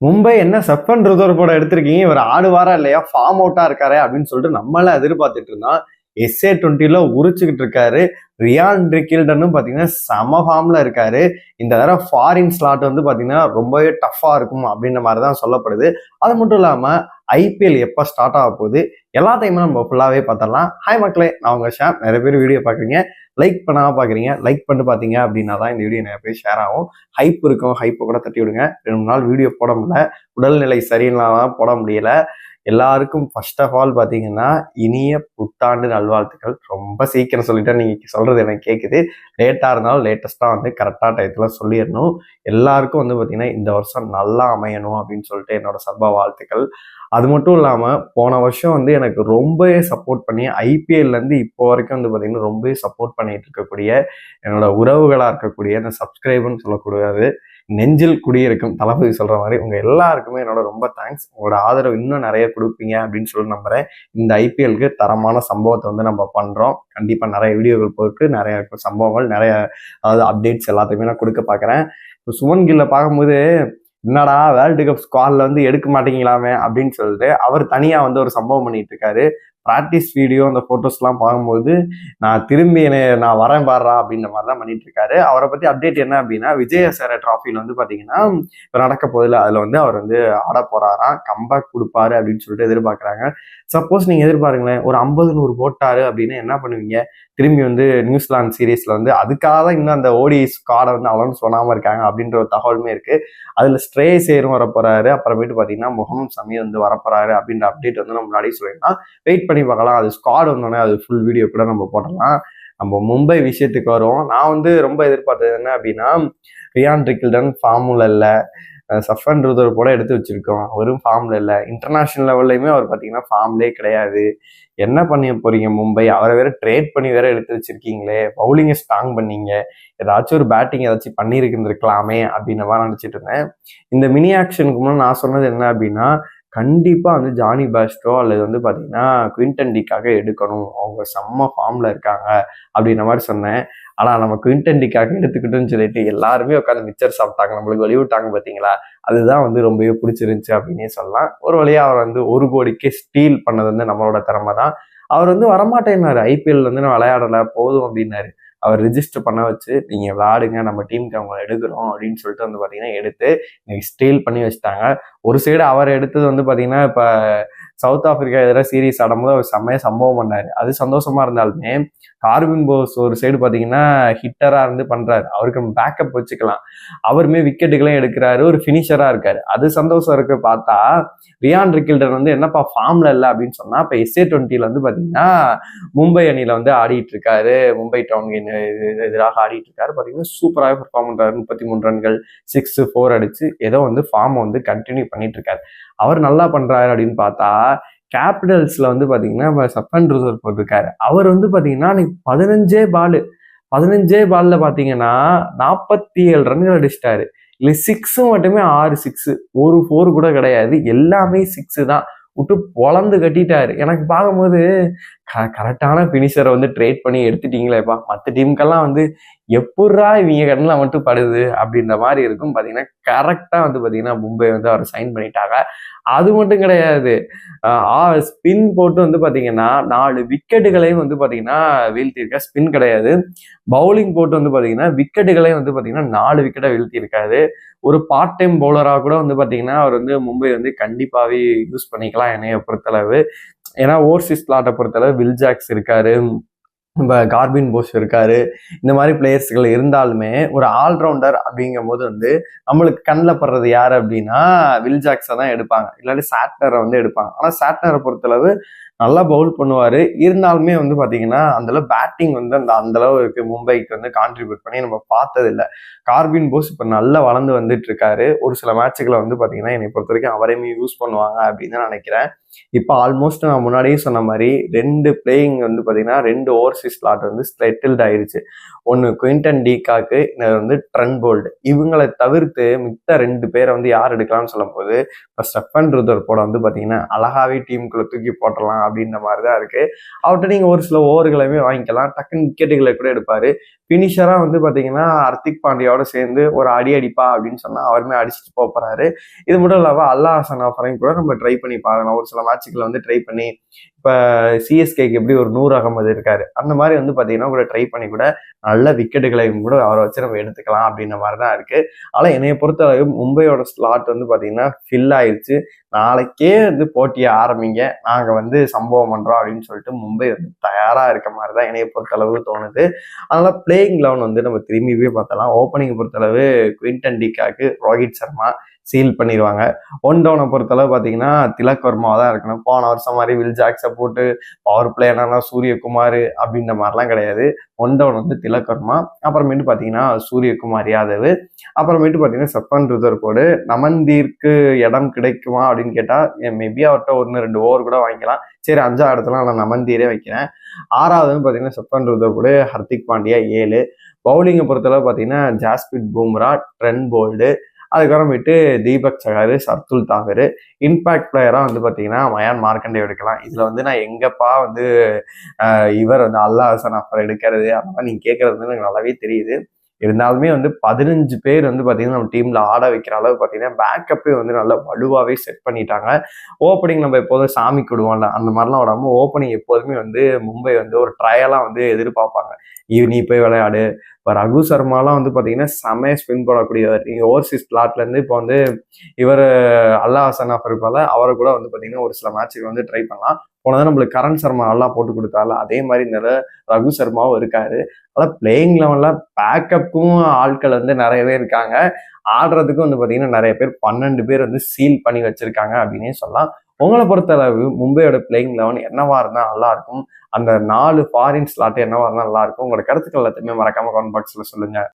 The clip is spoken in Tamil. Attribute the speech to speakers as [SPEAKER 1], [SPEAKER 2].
[SPEAKER 1] மும்பை என்ன செப்பன் ருதர் போட எடுத்திருக்கீங்க? இவர் ஆடுவாரா இல்லையா? ஃபார்ம் அவுட்டா இருக்காரு அப்படின்னு சொல்லிட்டு நம்மள எதிர்பார்த்துட்டு இருந்தோம் எஸ்ஏ டுவெண்ட்டில உரிச்சுக்கிட்டு இருக்காரு. ரியான் ரிக்கில்டனும் பார்த்தீங்கன்னா செம ஃபார்ம்ல இருக்காரு. இந்த தடவை ஃபாரின் ஸ்லாட் வந்து பார்த்தீங்கன்னா ரொம்பவே டஃப்பாக இருக்கும் அப்படின்ற மாதிரி தான் சொல்லப்படுது. அது மட்டும் இல்லாமல் ஐபிஎல் எப்போ ஸ்டார்ட் ஆக போகுது எல்லாத்தையுமே நம்ம ஃபுல்லாகவே பார்த்துடலாம். ஹாய் மக்களே நான் உங்கள் ஷேர் நிறைய பேர் வீடியோ பார்க்குறீங்க. லைக் பண்ணாமல் பார்க்குறீங்க. லைக் பண்ணிட்டு பார்த்தீங்க அப்படின்னா தான் இந்த வீடியோ நிறைய பேர் ஷேர் ஆகும். ஹைப் இருக்கும். ஹைப்பை கூட தட்டி விடுங்க. ரெண்டு மூணு நாள் வீடியோ போட முடியல. உடல்நிலை சரியில்லாம போட முடியல. எல்லாருக்கும் ஃபர்ஸ்ட் ஆஃப் ஆல் பார்த்தீங்கன்னா இனிய புத்தாண்டு நல்வாழ்த்துக்கள். ரொம்ப சீக்கிரம் சொல்லிட்டேன். நீங்கள் சொல்கிறது எனக்கு கேட்குது லேட்டாக இருந்தாலும் லேட்டஸ்ட்டாக வந்து கரெக்டாக டயத்தில் சொல்லிடணும். எல்லாருக்கும் வந்து பார்த்திங்கன்னா இந்த வருஷம் நல்லா அமையணும் அப்படின்னு சொல்லிட்டு என்னோட சர்பா வாழ்த்துக்கள். அது மட்டும் இல்லாமல் போன வருஷம் வந்து எனக்கு ரொம்பவே சப்போர்ட் பண்ணி ஐபிஎல்லேருந்து இப்போ வரைக்கும் வந்து பார்த்திங்கன்னா ரொம்பவே சப்போர்ட் பண்ணிட்டு இருக்கக்கூடிய என்னோட உறவுகளாக இருக்கக்கூடிய அந்த சப்ஸ்கிரைபர்னு சொல்லக்கூடாது நெஞ்சில் குடியிருக்கும் தளபதி சொல்கிற மாதிரி உங்கள் எல்லாருக்குமே என்னோட ரொம்ப தேங்க்ஸ் உங்களோட ஆதரவு இன்னும் நிறைய கொடுப்பீங்க அப்படின்னு சொல்லி நம்புகிறேன் இந்த ஐபிஎலுக்கு தரமான சம்பவத்தை வந்து நம்ம பண்ணுறோம் கண்டிப்பாக நிறைய வீடியோக்கள் போட்டு நிறைய சம்பவங்கள் நிறைய அதாவது அப்டேட்ஸ் எல்லாத்தையுமே நான் கொடுக்க பார்க்குறேன் இப்போ சுமன் கில்ல பார்க்கும்போது என்னடா வேர்ல்டு கப் ஸ்குவாட்ல வந்து எடுக்க மாட்டேங்கலாமே அப்படின்னு சொல்லிட்டு அவர் தனியா வந்து ஒரு சம்பவம் பண்ணிட்டு இருக்காரு. ப்ராக்டிஸ் வீடியோ அந்த ஃபோட்டோஸ்லாம் பார்க்கும்போது நான் திரும்பி என்னை- நான் வரேன் பாடுறா அப்படின்ற மாதிரி தான் பண்ணிட்டு இருக்காரு. அவரை பற்றி அப்டேட் என்ன அப்படின்னா விஜயசேர ட்ராஃபியில் வந்து பார்த்தீங்கன்னா இப்போ நடக்க போதில் அதில் வந்து அவர் வந்து ஆட போகிறாராம் கம்பேக் கொடுப்பாரு அப்படின்னு சொல்லிட்டு எதிர்பார்க்குறாங்க. சப்போஸ் நீங்கள் எதிர்பாருங்களேன் ஒரு ஐம்பது நூறு போட்டாரு அப்படின்னு என்ன பண்ணுவீங்க? திரும்பி வந்து நியூசிலாந்து சீரீஸில் வந்து அதுக்காக தான் இன்னும் அந்த ஓடி ஸ்காடை வந்து அலௌன்ஸ் சொல்லாமல் இருக்காங்க அப்படின்ற ஒரு தகவலுமே இருக்குது அதில் ஸ்ட்ரே சேரும் வர அப்புறமேட்டு பார்த்தீங்கன்னா முகம் சமி வந்து வரப்போறாரு அப்படின்ற அப்டேட் வந்து நம்ம முன்னாடி சொல்லிடலாம் வெயிட் பண்ணி பார்க்கலாம். அது ஸ்காட் வந்தோடனே அது ஃபுல் வீடியோ கூட நம்ம போடலாம். நம்ம மும்பை விஷயத்துக்கு வரும் நான் வந்து ரொம்ப எதிர்பார்த்தது என்ன அப்படின்னா ரியான் ரிக்கில்டன் ஃபார்முல இல்லை. சஃபன் ருதர் கூட எடுத்து வச்சிருக்கோம். அவரும் ஃபார்ம்ல இல்லை. இன்டர்நேஷ்னல் லெவல்லையுமே அவர் பார்த்தீங்கன்னா ஃபார்ம்லே கிடையாது. என்ன பண்ணி போறீங்க மும்பை? அவரை வேற ட்ரேட் பண்ணி வேற எடுத்து வச்சிருக்கீங்களே. பவுலிங்கை ஸ்ட்ராங் பண்ணீங்க. ஏதாச்சும் ஒரு பேட்டிங் ஏதாச்சும் பண்ணியிருந்துருக்கலாமே அப்படின்னு மாதிரி நினச்சிட்டு இருந்தேன். இந்த மினி ஆக்ஷனுக்கு முன்னாடி நான் சொன்னது என்ன அப்படின்னா கண்டிப்பாக வந்து ஜானி பாஸ்டோ அல்லது வந்து பார்த்தீங்கன்னா குவிண்டன் டிக்காக எடுக்கணும். அவங்க செம்ம ஃபார்மில் இருக்காங்க அப்படின்ற மாதிரி சொன்னேன். ஆனால் நம்ம குவிண்டன் டிக்காக எடுத்துக்கிட்டோம்னு சொல்லிட்டு எல்லாருமே உட்காந்து மிச்சர் சாப்பிட்டாங்க. நம்மளுக்கு வெளிவிட்டாங்க பார்த்தீங்களா அதுதான் வந்து ரொம்பவே பிடிச்சிருந்துச்சு அப்படின்னே சொல்லலாம். ஒரு வழியாக அவர் வந்து ஒரு கோடிக்கு ஸ்டீல் பண்ணது வந்து நம்மளோட திறமை தான் அவர் வந்து வரமாட்டேன்னாரு. ஐபிஎல் வந்து நான் விளையாடலை போதும் அப்படின்னாரு. அவர் ரிஜிஸ்டர் பண்ண வச்சு நீங்கள் விளாடுங்க நம்ம டீமுக்கு அவங்க எடுக்கிறோம் அப்படின்னு சொல்லிட்டு வந்து பாத்தீங்கன்னா எடுத்து இன்னைக்கு ஸ்டீல் பண்ணி வச்சுட்டாங்க. ஒரு சைடு அவர் எடுத்தது வந்து பாத்தீங்கன்னா இப்போ சவுத் ஆப்பிரிக்கா எதிராக சீரீஸ் ஆடும்போது அவர் செம்மையாக சம்பவம் பண்ணார். அது சந்தோஷமா இருந்தாலுமே கார்வின் போஸ் ஒரு சைடு பார்த்தீங்கன்னா ஹிட்டராக இருந்து பண்ணுறாரு அவருக்கு நம்ம பேக்கப் வச்சுக்கலாம். அவருமே விக்கெட்டுகளையும் எடுக்கிறாரு. ஒரு ஃபினிஷராக இருக்காரு. அது சந்தோஷம் இருக்கு பார்த்தா ரியான் ரிக்கில்டன் வந்து என்னப்பா ஃபார்மில் இல்லை அப்படின்னு சொன்னால் இப்போ எஸ்ஏ டுவெண்ட்டில வந்து பார்த்தீங்கன்னா மும்பை அணியில் வந்து ஆடிட்டு இருக்காரு மும்பை டவுன் எதிராக ஆடிட்டு இருக்காரு பார்த்தீங்கன்னா சூப்பராக பெர்ஃபார்ம் பண்ணுறாரு முப்பத்தி மூணு ரன்கள் சிக்ஸ் ஃபோர் அடிச்சு ஏதோ வந்து ஃபார்மை வந்து கண்டினியூ பண்ணிட்டு இருக்காரு அவர் நல்லா பண்ணுறாரு அப்படின்னு பார்த்தா கேபிட்டல்ஸில் வந்து பார்த்தீங்கன்னா நம்ம சப்பன் ரிசர்வ் போட்டிருக்காரு. அவர் வந்து பார்த்தீங்கன்னா அன்னைக்கு பதினஞ்சே பால் பதினஞ்சே பாலில் பார்த்தீங்கன்னா நாற்பத்தி ஏழு ரன்கள் அடிச்சிட்டாரு. இல்லை சிக்ஸும் மட்டுமே ஆறு சிக்ஸு ஒரு ஃபோர் கூட கிடையாது. எல்லாமே சிக்ஸு தான். விட்டு பொழந்து கட்டிட்டாரு. எனக்கு பார்க்கும்போது கரெக்டான ஃபினிஷரை வந்து ட்ரேட் பண்ணி எடுத்துட்டீங்களேப்பா மற்ற டீமுக்கெல்லாம் வந்து எப்பட்றா இவங்க கண்ணில் மட்டும் படுது அப்படின்ற மாதிரி இருக்கும். பார்த்தீங்கன்னா கரெக்டாக வந்து பார்த்தீங்கன்னா மும்பை வந்து அவர் சைன் பண்ணிட்டாங்க. அது மட்டும் கிடையாது. ஸ்பின் போட்டு வந்து பார்த்தீங்கன்னா நாலு விக்கெட்டுகளையும் வந்து பார்த்தீங்கன்னா வீழ்த்தியிருக்கா ஸ்பின் கிடையாது. பவுலிங் போட்டு வந்து பார்த்தீங்கன்னா விக்கெட்டுகளையும் வந்து பார்த்தீங்கன்னா நாலு விக்கெட்டை வீழ்த்தியிருக்காரு. ஒரு பார்ட் டைம் பவுலராக கூட வந்து பார்த்தீங்கன்னா அவர் வந்து மும்பை வந்து கண்டிப்பாகவே யூஸ் பண்ணிக்கலாம் என்னைய பொறுத்தளவு. ஏன்னா ஓவர்சீஸ் பிளாட்டை பொறுத்தளவு வில் ஜாக்ஸ் இருக்காரு இப்போ கார்பின் போஸ் இருக்காரு இந்த மாதிரி பிளேயர்ஸ்கள் இருந்தாலுமே ஒரு ஆல்ரவுண்டர் அப்படிங்கும் போது வந்து நம்மளுக்கு கண்ணில் படுறது யார் அப்படின்னா வில் ஜாக்ஸை தான் எடுப்பாங்க. இல்லாட்டி சாட்னரை வந்து எடுப்பாங்க. ஆனால் சாட்னரை பொறுத்தளவு நல்லா பவுல் பண்ணுவார். இருந்தாலுமே வந்து பார்த்தீங்கன்னா அந்தளவு பேட்டிங் வந்து அந்த அந்தளவு இருக்கு மும்பைக்கு வந்து கான்ட்ரிபியூட் பண்ணி நம்ம பார்த்தது இல்லை கார்பின் போஸ் இப்போ நல்லா வளர்ந்து வந்துட்டு இருக்காரு ஒரு சில மேட்சுகளை வந்து பார்த்தீங்கன்னா என்னை பொறுத்த வரைக்கும் அவரையுமே யூஸ் பண்ணுவாங்க அப்படின்னு தான் நினைக்கிறேன். இப்போ ஆல்மோஸ்ட் நான் முன்னாடியே சொன்ன மாதிரி ரெண்டு பிளேயிங் வந்து பார்த்தீங்கன்னா ரெண்டு ஓவர்சீஸ் ஸ்லாட் வந்து செட்டில்ட் ஆயிடுச்சு ஒன்று குயின்டன் டீகாக்கு இன்னொரு வந்து ட்ரென் போல்டு இவங்களை தவிர்த்து மித்த ரெண்டு பேரை வந்து யார் எடுக்கலாம்னு சொல்லும் போது இப்போ ஸ்டெஃபன் ருதர் போட வந்து பார்த்தீங்கன்னா அழகாவே டீமுக்குள்ளே தூக்கி போட்டலாம் அப்படின்ற மாதிரி தான் இருக்கு. அவர்கிட்ட நீங்க ஒரு சில ஓவர்களையுமே வாங்கிக்கலாம். டக்குன்னு விக்கெட்டுகளை கூட எடுப்பாரு. பினிஷரா வந்து பாத்தீங்கன்னா ஹர்திக் பாண்டியாவோட சேர்ந்து ஒரு அடி அடிப்பா அப்படின்னு சொன்னா அவருமே அடிச்சுட்டு போக போறாரு. இது மட்டும் இல்லாம அல்லா ஹசன் ஆஃபரையும் கூட நம்ம ட்ரை பண்ணி பாருங்க ஒரு சில மேட்சுகளை வந்து ட்ரை பண்ணி இப்போ சிஎஸ்கேக்கு எப்படி ஒரு நூறு அகமது இருக்காரு? அந்த மாதிரி வந்து பார்த்தீங்கன்னா கூட ட்ரை பண்ணி கூட நல்ல விக்கெட்டுகளையும் கூட அவரை வச்சு நம்ம எடுத்துக்கலாம் அப்படின்ற மாதிரி தான் இருக்குது ஆனால் என்னைய பொறுத்தளவு மும்பையோட ஸ்லாட் வந்து பார்த்தீங்கன்னா ஃபில் ஆயிடுச்சு நாளைக்கே வந்து போட்டியை ஆரம்பிங்க. நாங்கள் வந்து சம்பவம் பண்ணுறோம் அப்படின்னு சொல்லிட்டு மும்பை வந்து தயாராக இருக்க மாதிரி தான் என்னைய பொறுத்தளவு தோணுது. அதனால் பிளேயிங் லெவன் வந்து நம்ம திரும்பி போய் பார்த்தலாம் ஓப்பனிங் பொறுத்தளவு Quinton de Kock Rohit Sharma seal பண்ணிடுவாங்க. ஒன் டவுனை பொறுத்தளவு பார்த்தீங்கன்னா திலக் தான் இருக்கணும். போன வருஷம் மாதிரி வில் ஜாக்ஸை போட்டு பவர் பிளேயர்னா சூரியகுமார் அப்படின்ற மாதிரிலாம் கிடையாது. ஒன் டவுன் வந்து திலக் வர்மா. அப்புறமேட்டு பார்த்தீங்கன்னா சூரியகுமார் யாதவ். அப்புறமேட்டு பார்த்தீங்கன்னா சப்பன் ருதர்கோடு நமந்தீர்க்கு இடம் கிடைக்குமா அப்படின்னு கேட்டால் மேபி அவர்கிட்ட ஒன்று ரெண்டு ஓவர் கூட வாங்கிக்கலாம். சரி அஞ்சாவது இடத்துல நான் நமந்தீரே வைக்கிறேன். ஆறாவதுன்னு பார்த்தீங்கன்னா சப்பன் ருதர்கோடு ஹர்திக் பாண்டியா ஏழு. பவுலிங்கை பொறுத்தளவு பார்த்தீங்கன்னா ஜாஸ்பிட் பூம்ரா ட்ரென் போல்டு அதுக்கப்புறமேட்டு தீபக் சகாரு சர்துல் தாகர். இம்பாக்ட் பிளேயராக வந்து பார்த்தீங்கன்னா மயான் மார்க்கண்டே எடுக்கலாம். இதில் வந்து நான் எங்கப்பா வந்து இவர் வந்து அல்லா ஹசன் அஃபர் எடுக்கிறது அந்த மாதிரி நீங்கள் கேட்குறது வந்து எனக்கு நல்லாவே தெரியுது. இருந்தாலுமே வந்து பதினஞ்சு பேர் வந்து பார்த்தீங்கன்னா நம்ம டீமில் ஆட வைக்கிற அளவு பார்த்தீங்கன்னா பேக்கப்பே வந்து நல்லா வலுவாகவே செட் பண்ணிட்டாங்க. ஓப்பனிங் நம்ம எப்போதும் சாமி கொடுவோம்ல அந்த மாதிரிலாம் விடாமல் ஓப்பனிங் எப்போதுமே வந்து மும்பை வந்து ஒரு ட்ரையலாக வந்து எதிர்பார்ப்பாங்க. நீ போய் விளையாடு. இப்போ ரகு சர்மாலாம் வந்து பார்த்தீங்கன்னா செமைய ஸ்பின் போடக்கூடியவர் நீங்கள் ஓவர்சீஸ் பிளாட்லேருந்து இப்போ வந்து இவர் அல்லா ஹசன் ஆஃபர் அவரை கூட வந்து பார்த்தீங்கன்னா ஒரு சில மேட்சுக்கு வந்து ட்ரை பண்ணலாம். போனதான் நம்மளுக்கு கரண் சர்மா நல்லா போட்டு கொடுத்தால அதே மாதிரி இந்த ரகு சர்மாவும் இருக்காரு. அதான் பிளேயிங் லெவனில் பேக்கப்புக்கும் ஆட்கள் வந்து நிறையவே இருக்காங்க. ஆடுறதுக்கும் வந்து பார்த்தீங்கன்னா நிறைய பேர் பன்னெண்டு பேர் வந்து சீல் பண்ணி வச்சிருக்காங்க அப்படின்னே சொல்லலாம். உங்களை பொறுத்தளவு மும்பையோட பிளேயிங் லெவன் என்னவா இருந்தால் நல்லா இருக்கும்? அந்த நாலு ஃபாரின் ஸ்லாட் என்னவா இருந்தால் நல்லா இருக்கும்? உங்களோட கருத்துக்கள் எல்லாத்தையுமே மறக்காம கமெண்ட் பாக்ஸில் சொல்லுங்க.